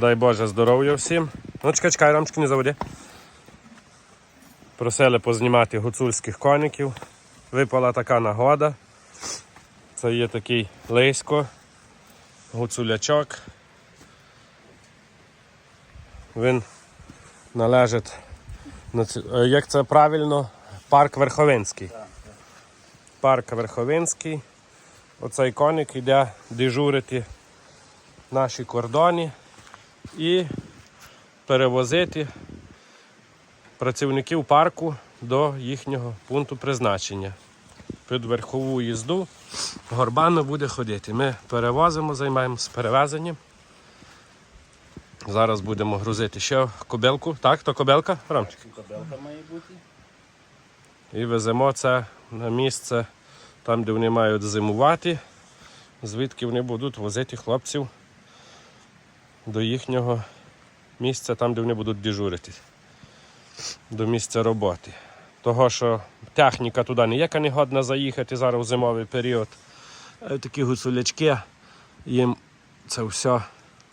Дай Боже здоров'я всім. Ну, чекай, чекай, рамочки не заводи. Просили познімати гуцульських коників. Випала така нагода. Це є такий лисько, гуцулячок. Він належить, е, як це правильно, парк Верховинський. Парк Верховинський. Оцей коник йде дежурити наші кордони і перевозити працівників парку до їхнього пункту призначення. Під верхову їзду горбано буде ходити. Ми перевозимо, займаємося перевезенням. Зараз будемо грузити ще кобилку. Так, то кобилка? Ромчик? Кобелка має бути. І веземо це на місце, там, де вони мають зимувати, звідки вони будуть возити хлопців до їхнього місця, там, де вони будуть дежурити, до місця роботи. Того, що техніка туди ніяка не годна заїхати зараз у зимовий період. Е, Такі гуцулячки, їм це все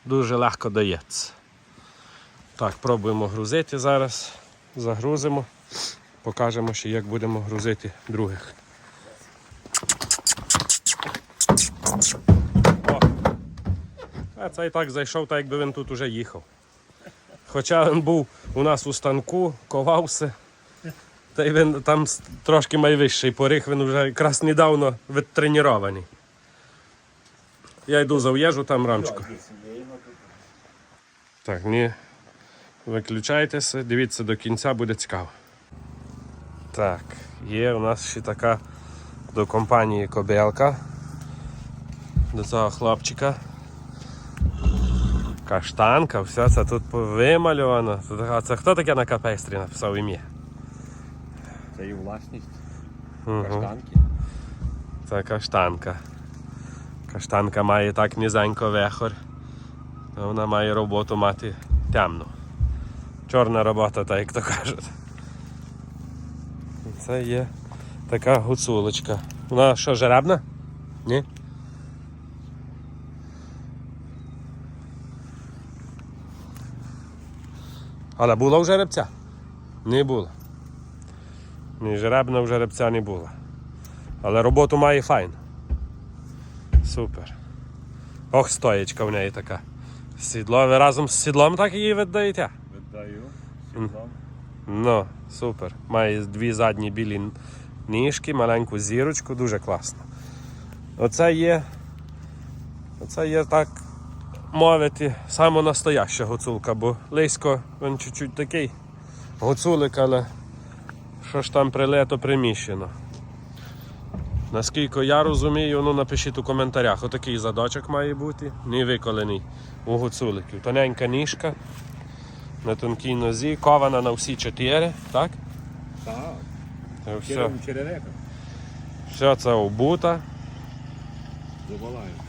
дуже легко дається. Так, пробуємо грузити зараз, загрузимо. Покажемо ще, як будемо грузити других. А це і так зайшов, так якби він тут уже їхав. Хоча він був у нас у станку, ковався. Та й він там трошки найвищий поріг, він вже якраз недавно відтренований. Я йду зав'їжджу там рамчику. Так, ні. Виключайтеся, дивіться до кінця, буде цікаво. Так, є у нас ще така до компанії Кобелка. До цього хлопчика. Каштанка, все це тут вимальовано. А це хто таке на капестрі написав ім'я? Це і власність Угу. каштанки. Це каштанка. Каштанка має так низенько вехор. Вона має роботу мати темну. Чорна робота, так як то кажуть. Це є така гуцулочка. Вона що, жеребна? Ні? Але була в жеребця? Не було. Ні, жеребна в жеребця не було. Але роботу має файно. Супер. Ох, стоєчка в неї така. Сідло, ви разом з сідлом так її віддаєте? Віддаю. Сідлом. Ну, супер. Має дві задні білі ніжки, маленьку зірочку, дуже класно. Оце є. Оце є так мовити, саме настояща гуцулка, бо лисько він чуть-чуть такий гуцулик, але що ж там прилето приміщено. Наскільки я розумію, ну напишіть у коментарях, отакий задочок має бути, не виколений у гуцуликів. Тоненька ніжка, на тонкій нозі, кована на всі чотири, так? Так. Все, все це обута. Забалаю.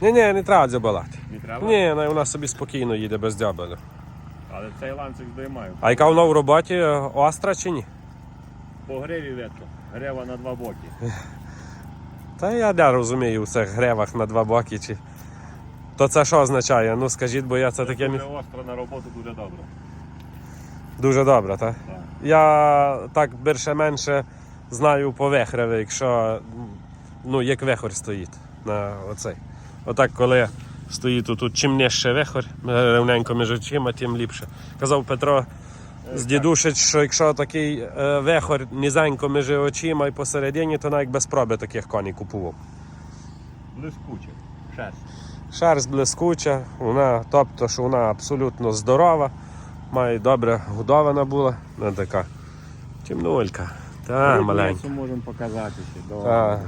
Ні, ні, не треба дзябалати. Не треба? Ні, вона- собі спокійно їде без дзябелю. Але цей ланцюг здоймаю. А яка вона в роботі е, остра чи ні? По гриві ветко. Грева на два боки. Та я не розумію в цих гревах на два боки чи. То це що означає? Ну скажіть, бо я це таке Дуже остро на роботу дуже добре. дуже добре, так? Так. Я так більше-менше знаю по вехреві, якщо ну, як вехор стоїть на оцей. Отак, коли стоїть тут, чим нижче вехор, е, рівненько між очима, тим ліпше. Казав Петро з дідушець, що якщо такий е, вехор низенько між очима і посередині, то навіть без проби таких коней купував. Блискуче. Шесть. Шерсть блискуча, вона, тобто, що вона абсолютно здорова, має добре годована була, не така темнулька. Та маленька. можемо показати ще. Та.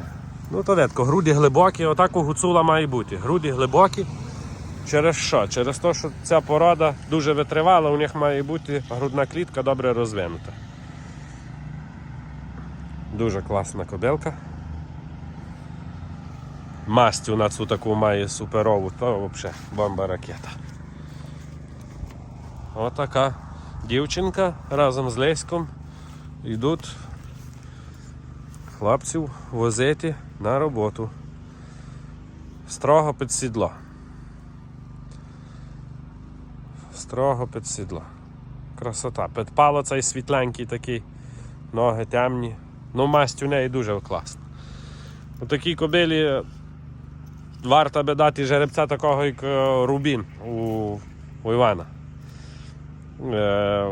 Ну то ветко, груді глибокі, отак у гуцула має бути. Груді глибокі. Через що? Через те, що ця порода дуже витривала, у них має бути грудна клітка добре розвинута. Дуже класна кобилка. Масть у нас таку має суперову, то взагалі бомба ракета. Отака дівчинка разом з Леськом йдуть хлопців возити на роботу. Строго під сідло. Строго під сідло. Красота. Підпало цей світленький такий, ноги темні. Ну, масть у неї дуже класна. У такій кобилі варто би дати жеребця такого, як е, Рубін у, у Івана. Е,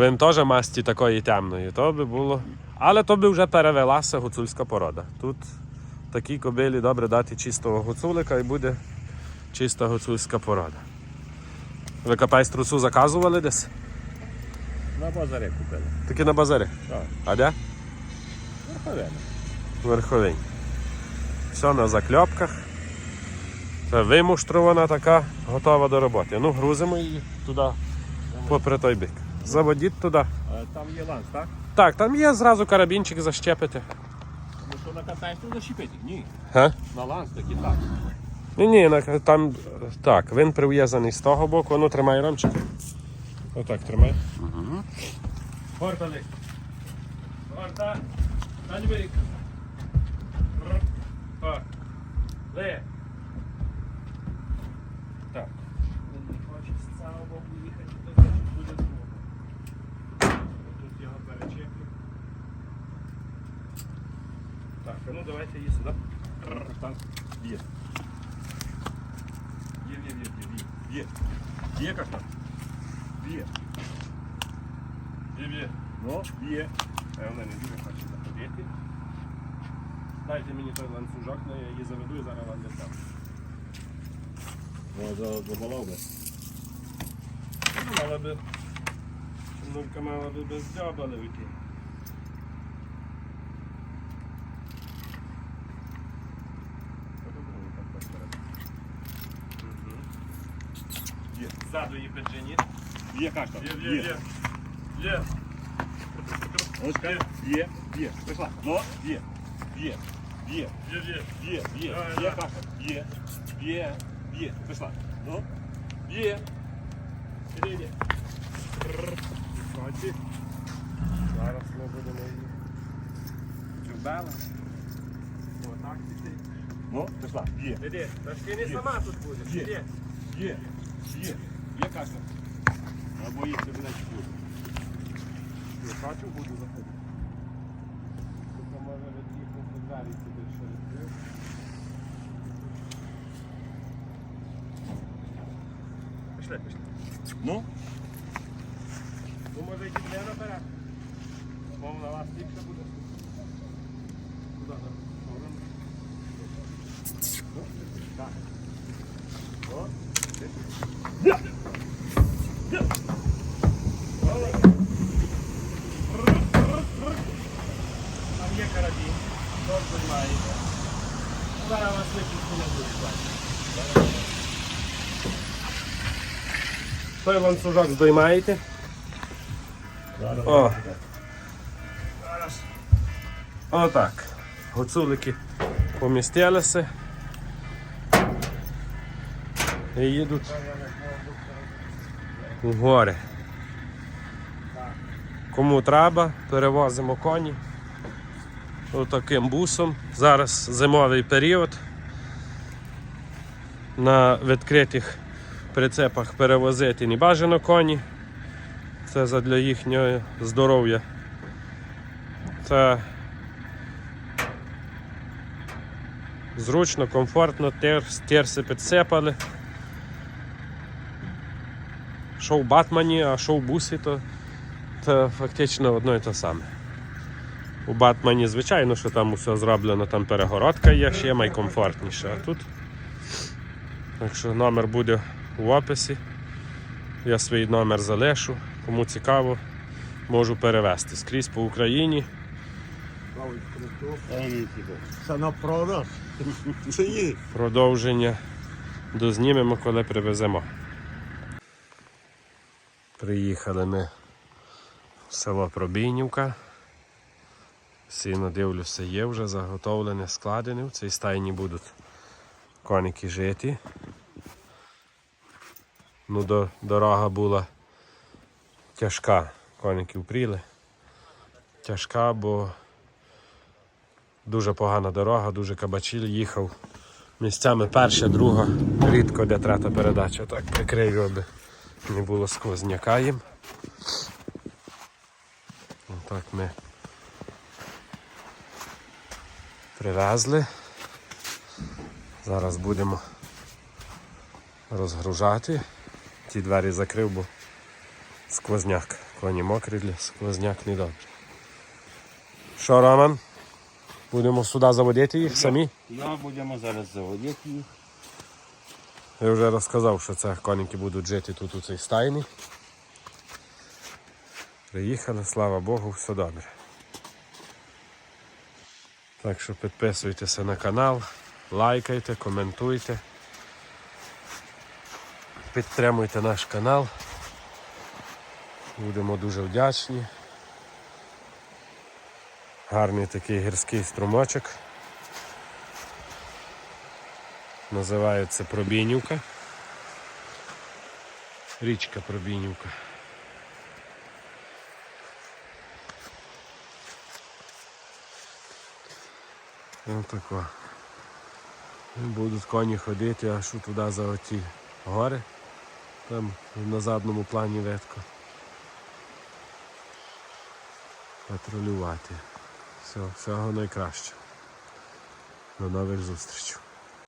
він теж масті такої темної, то би було. Але то би вже перевелася гуцульська порода. Тут такій кобилі добре дати чистого гуцулика і буде чиста гуцульська порода. Ви капець трусу заказували десь? На базарі купили. Таки на базарі. Так. А де? Верховена. Верховень. Все на закльопках. Це вимуштрована така, готова до роботи. Ну, грузимо її туди, попри той бік. Заводіть туди. Там є ланц, так? Так, там є зразу карабінчик защепити. Ну що на катайству защепити? Ні. Га? На ланц таки так. Ні, ні, там так, він прив'язаний з того боку, ну тримай рамчик. Отак тримай. Угу. Горта лик. Горта. Дань вик. Ли. Так. Він не хоче з цього боку їхати, то значить буде з боку. Тут його перечеплю. Так, а ну давайте її сюди. Там є. Є, є, є, є, є. Є. Є как там? Є. Є-є. Ну, є. А вона не дуже хоче заходити. Дайте мені той ланцюжок, ну, я її заведу і зараз вам не дам. Ну, забалав би. Мала би. Чорнурка мала би без дзьоба вийти. Є. Ззаду її піджені. Є как там? Є, є, є. Є. Ось є. Є. Є. Пішла. Ну, є. Є. Є. Є, є. Є. Є. Є как? Є. Є. Є. Пішла. Ну. Є. Іди, іди. Бачи. Зараз ми будемо її. Чубела. Отак піти. Ну, пішла. Є. Іди, та ж ти не сама тут будеш. Є. Іди. Є. Є. Є как? Або є тобі буде. Не хочу, буду заходити. Тут може від'їхати двері сюди, що відкрив. Пішли, пішли. Ну, Ну, може йти не наперед. Мов на вас ліпше буде. Куди? Сторону. так. О. Там є карабін. Добре маєте. Зараз вас випустку не буде. Той ланцюжок здоймаєте. О. Отак. Гуцулики помістилися. І їдуть у гори. Кому треба, перевозимо коні. Отаким бусом. Зараз зимовий період. На відкритих прицепах перевозити не бажано коні. Це задля їхнього здоров'я. Це зручно, комфортно, терси підсипали. Що в Батмані, а що в бусі, то, то фактично одно і те саме. У Батмані, звичайно, що там усе зроблено, там перегородка є, ще найкомфортніше. А тут, якщо номер буде в описі, я свій номер залишу. Кому цікаво, можу перевезти скрізь по Україні. Це на продаж. Це є. Продовження дознімемо, коли привеземо. Приїхали ми в село Пробійнівка. Сіно дивлюся, є вже заготовлене, складене. В цій стайні будуть коніки жити. Ну, до, дорога була тяжка, коніки впріли. Тяжка, бо дуже погана дорога, дуже кабачіль їхав Місцями перша, друга, рідко де трета передача. Так прикрию, аби не було сквозняка їм. Отак ми привезли. Зараз будемо розгружати. Ті двері закрив, бо сквозняк. Коні мокрі, для сквозняк не добре. Що, Роман? Будемо сюди заводити їх самі? Да, будемо зараз заводити їх. Я вже розказав, що це коніки будуть жити тут у цій стайні. Приїхали, слава Богу, все добре. Так що підписуйтеся на канал, лайкайте, коментуйте. Підтримуйте наш канал. Будемо дуже вдячні. Гарний такий гірський струмочок. Називається Пробійнівка. Річка Пробійнівка. Ось тако. Будуть коні ходити аж туди за оті гори. Там на задному плані ветко. Патрулювати. Все, всього найкраще. До нових зустрічей.